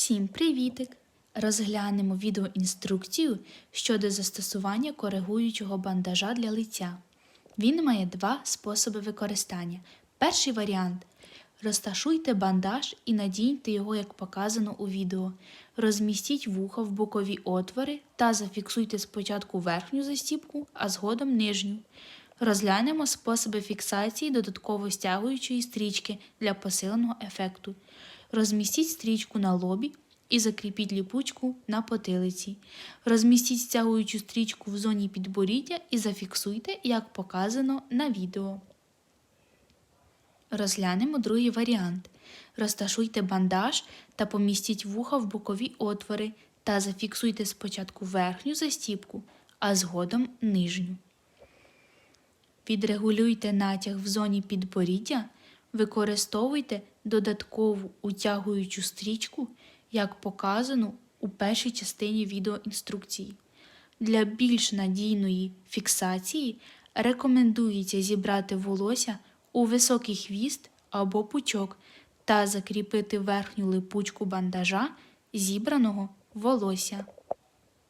Всім привітик! Розглянемо відеоінструкцію щодо застосування коригуючого бандажа для лиця. Він має два способи використання. Перший варіант розташуйте бандаж і надіньте його, як показано у відео. Розмістіть вуха в бокові отвори та зафіксуйте спочатку верхню застібку, а згодом нижню. Розглянемо способи фіксації додатково стягуючої стрічки для посиленого ефекту. Розмістіть стрічку на лобі і закріпіть ліпучку на потилиці. Розмістіть стягуючу стрічку в зоні підборіддя і зафіксуйте, як показано на відео. Розглянемо другий варіант. Розташуйте бандаж та помістіть вуха в бокові отвори та зафіксуйте спочатку верхню застібку, а згодом нижню. Відрегулюйте натяг в зоні підборіддя, використовуйте додаткову утягуючу стрічку, як показано у першій частині відеоінструкції. Для більш надійної фіксації рекомендується зібрати волосся у високий хвіст або пучок та закріпити верхню липучку бандажа зібраного волосся.